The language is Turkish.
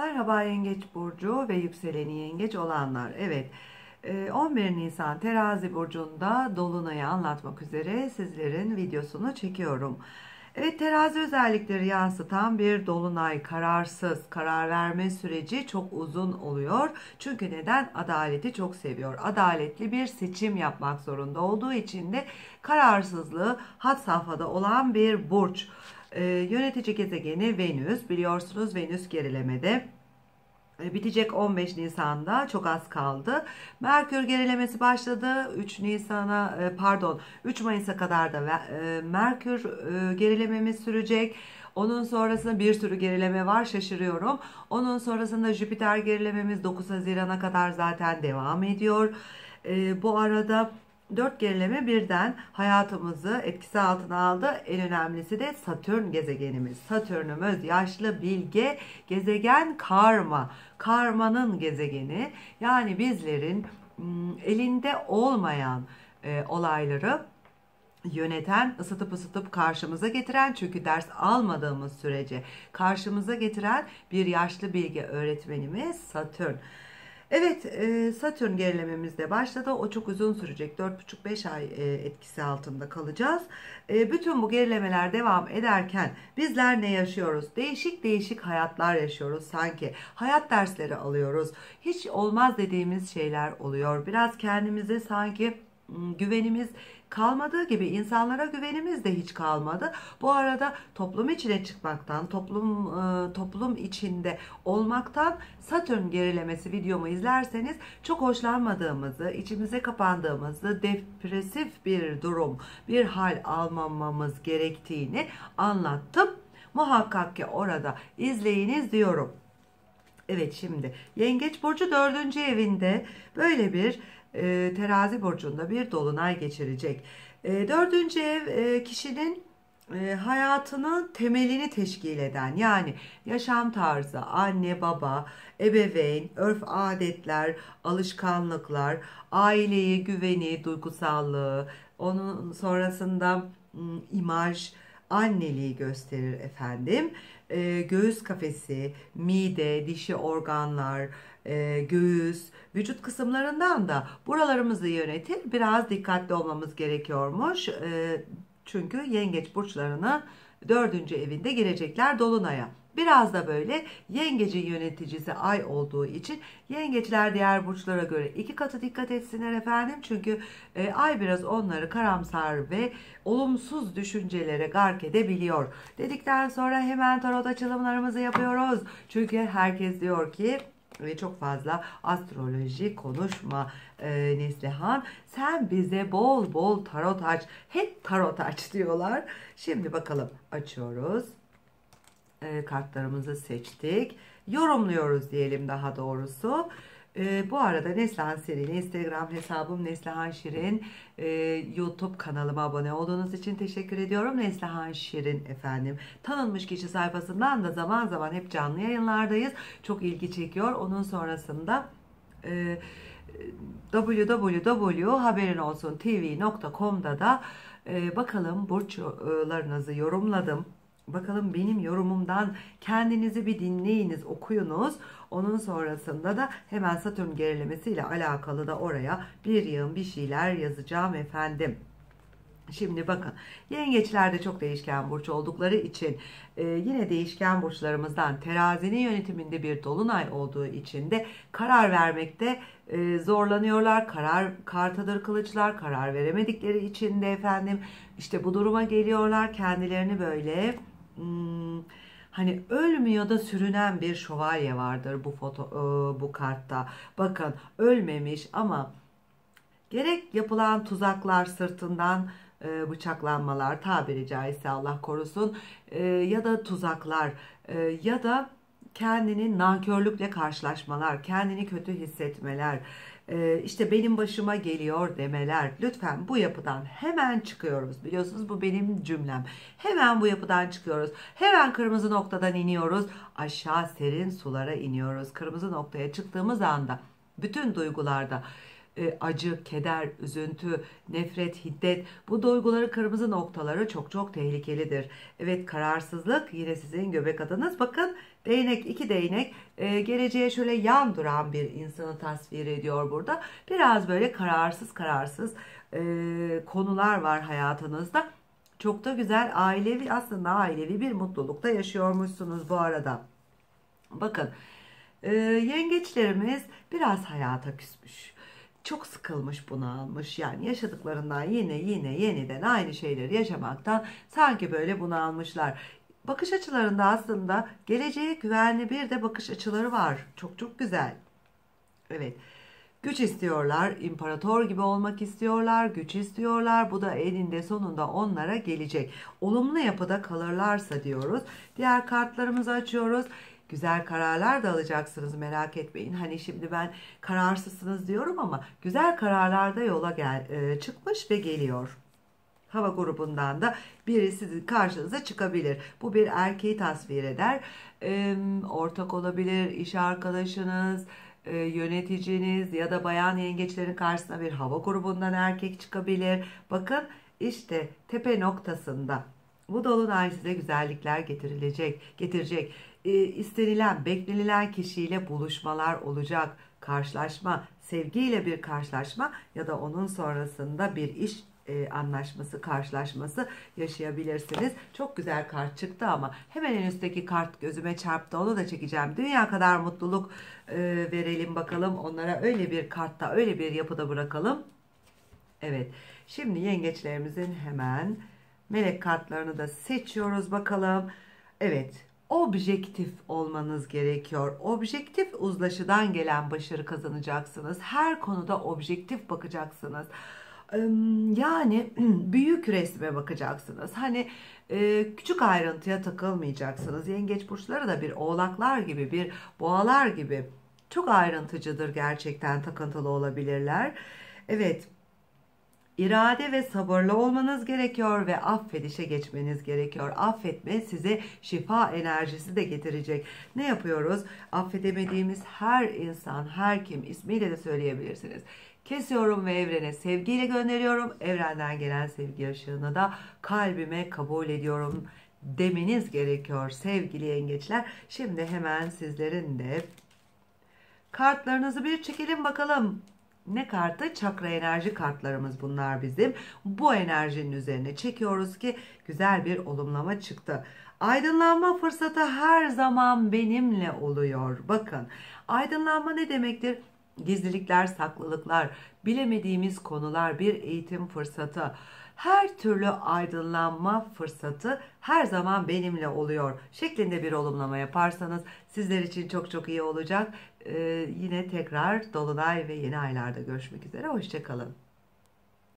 Merhaba Yengeç Burcu ve yükseleni Yengeç olanlar. Evet 11 e, Nisan Terazi Burcu'nda Dolunay'ı anlatmak üzere sizlerin videosunu çekiyorum. Evet terazi özellikleri yansıtan bir dolunay kararsız karar verme süreci çok uzun oluyor. Çünkü neden? Adaleti çok seviyor. Adaletli bir seçim yapmak zorunda olduğu için de kararsızlığı hat safhada olan bir burç. Ee, yönetici gezegeni Venüs biliyorsunuz Venüs gerilemede e, bitecek 15 Nisan'da çok az kaldı. Merkür gerilemesi başladı. 3 Nisan'a e, pardon 3 Mayıs'a kadar da e, Merkür gerilememiz sürecek. Onun sonrasında bir sürü gerileme var şaşırıyorum. Onun sonrasında Jüpiter gerilememiz 9 Haziran'a kadar zaten devam ediyor. Bu arada Dört gerileme birden hayatımızı etkisi altına aldı. En önemlisi de Satürn gezegenimiz. Satürnümüz yaşlı bilge gezegen karma. Karmanın gezegeni. Yani bizlerin elinde olmayan e, olayları yöneten, ısıtıp ısıtıp karşımıza getiren çünkü ders almadığımız sürece karşımıza getiren bir yaşlı bilge öğretmenimiz Satürn. Evet e, Satürn gerilememiz de başladı. O çok uzun sürecek. 4,5-5 ay e, etkisi altında kalacağız. E, bütün bu gerilemeler devam ederken bizler ne yaşıyoruz? Değişik değişik hayatlar yaşıyoruz sanki. Hayat dersleri alıyoruz. Hiç olmaz dediğimiz şeyler oluyor. Biraz kendimize sanki güvenimiz kalmadığı gibi insanlara güvenimiz de hiç kalmadı. Bu arada toplum içine çıkmaktan, toplum e, toplum içinde olmaktan Satürn gerilemesi videomu izlerseniz çok hoşlanmadığımızı, içimize kapandığımızı, depresif bir durum, bir hal almamamız gerektiğini anlattım. Muhakkak ki orada izleyiniz diyorum. Evet şimdi Yengeç Burcu dördüncü evinde böyle bir e, terazi burcunda bir dolunay geçirecek. E, dördüncü ev e, kişinin e, hayatının temelini teşkil eden yani yaşam tarzı, anne baba, ebeveyn, örf adetler, alışkanlıklar, aileyi, güveni, duygusallığı, onun sonrasında imaj, anneliği gösterir efendim. E, göğüs kafesi, mide, dişi organlar, e, göğüs, vücut kısımlarından da buralarımızı yönetir. Biraz dikkatli olmamız gerekiyormuş. E, çünkü yengeç burçlarını dördüncü evinde girecekler Dolunay'a. Biraz da böyle yengeci yöneticisi ay olduğu için yengeçler diğer burçlara göre iki katı dikkat etsinler efendim. Çünkü e, ay biraz onları karamsar ve olumsuz düşüncelere gark edebiliyor. Dedikten sonra hemen tarot açılımlarımızı yapıyoruz. Çünkü herkes diyor ki ve çok fazla astroloji konuşma e, Neslihan. Sen bize bol bol tarot aç. Hep tarot aç diyorlar. Şimdi bakalım açıyoruz. E, kartlarımızı seçtik. Yorumluyoruz diyelim daha doğrusu. E, bu arada Neslihan Serili Instagram hesabım Neslihan Şirin. E, YouTube kanalıma abone olduğunuz için teşekkür ediyorum. Neslihan Şirin efendim. Tanınmış kişi sayfasından da zaman zaman hep canlı yayınlardayız. Çok ilgi çekiyor. Onun sonrasında e, www.haberinolsun.tv.com'da da bakalım burçlarınızı yorumladım Bakalım benim yorumumdan kendinizi bir dinleyiniz, okuyunuz. Onun sonrasında da hemen Satürn gerilemesiyle alakalı da oraya bir yığın bir şeyler yazacağım efendim. Şimdi bakın yengeçlerde çok değişken burç oldukları için e, yine değişken burçlarımızdan terazinin yönetiminde bir dolunay olduğu için de karar vermekte e, zorlanıyorlar. Karar kartadır kılıçlar karar veremedikleri için de efendim işte bu duruma geliyorlar kendilerini böyle hmm, hani ölmüyor da sürünen bir şövalye vardır bu foto e, bu kartta. Bakın ölmemiş ama gerek yapılan tuzaklar sırtından e, bıçaklanmalar tabiri caizse Allah korusun e, ya da tuzaklar ya da kendini nankörlükle karşılaşmalar, kendini kötü hissetmeler, işte benim başıma geliyor demeler. Lütfen bu yapıdan hemen çıkıyoruz. Biliyorsunuz bu benim cümlem. Hemen bu yapıdan çıkıyoruz. Hemen kırmızı noktadan iniyoruz. Aşağı serin sulara iniyoruz. Kırmızı noktaya çıktığımız anda bütün duygularda e, acı, keder, üzüntü, nefret, hiddet bu duyguları kırmızı noktaları çok çok tehlikelidir. Evet kararsızlık yine sizin göbek adınız. Bakın değnek iki değnek e, geleceğe şöyle yan duran bir insanı tasvir ediyor burada. Biraz böyle kararsız kararsız e, konular var hayatınızda. Çok da güzel ailevi aslında ailevi bir mutlulukta yaşıyormuşsunuz bu arada. Bakın yengeçlerimiz biraz hayata küsmüş. Sıkılmış bunalmış yani yaşadıklarından yine yine yeniden aynı şeyleri yaşamaktan sanki böyle bunalmışlar. Bakış açılarında aslında geleceğe güvenli bir de bakış açıları var. Çok çok güzel. Evet. Güç istiyorlar, imparator gibi olmak istiyorlar, güç istiyorlar. Bu da eninde sonunda onlara gelecek. Olumlu yapıda kalırlarsa diyoruz. Diğer kartlarımızı açıyoruz. Güzel kararlar da alacaksınız merak etmeyin. Hani şimdi ben kararsızsınız diyorum ama güzel kararlar da yola gel, e, çıkmış ve geliyor. Hava grubundan da biri sizin karşınıza çıkabilir. Bu bir erkeği tasvir eder. E, ortak olabilir, iş arkadaşınız, e, yöneticiniz ya da bayan yengeçlerin karşısına bir hava grubundan erkek çıkabilir. Bakın işte tepe noktasında bu dolunay size güzellikler getirilecek, getirecek. E, istenilen, beklenilen kişiyle buluşmalar olacak. Karşılaşma, sevgiyle bir karşılaşma ya da onun sonrasında bir iş e, anlaşması, karşılaşması yaşayabilirsiniz. Çok güzel kart çıktı ama hemen en üstteki kart gözüme çarptı. Onu da çekeceğim. Dünya kadar mutluluk e, verelim bakalım. Onlara öyle bir kartta, öyle bir yapıda bırakalım. Evet. Şimdi yengeçlerimizin hemen melek kartlarını da seçiyoruz bakalım. Evet. Objektif olmanız gerekiyor. Objektif uzlaşıdan gelen başarı kazanacaksınız. Her konuda objektif bakacaksınız. Yani büyük resme bakacaksınız. Hani küçük ayrıntıya takılmayacaksınız. Yengeç burçları da bir oğlaklar gibi, bir boğalar gibi çok ayrıntıcıdır gerçekten takıntılı olabilirler. Evet. İrade ve sabırlı olmanız gerekiyor ve affedişe geçmeniz gerekiyor. Affetme size şifa enerjisi de getirecek. Ne yapıyoruz? Affedemediğimiz her insan, her kim ismiyle de söyleyebilirsiniz Kesiyorum ve evrene sevgiyle gönderiyorum. Evrenden gelen sevgi ışığını da kalbime kabul ediyorum demeniz gerekiyor sevgili yengeçler. Şimdi hemen sizlerin de kartlarınızı bir çekelim bakalım. Ne kartı? Çakra enerji kartlarımız bunlar bizim. Bu enerjinin üzerine çekiyoruz ki güzel bir olumlama çıktı. Aydınlanma fırsatı her zaman benimle oluyor. Bakın aydınlanma ne demektir? Gizlilikler, saklılıklar, bilemediğimiz konular, bir eğitim fırsatı, her türlü aydınlanma fırsatı her zaman benimle oluyor şeklinde bir olumlama yaparsanız sizler için çok çok iyi olacak. Ee, yine tekrar Dolunay ve yeni aylarda görüşmek üzere. Hoşçakalın.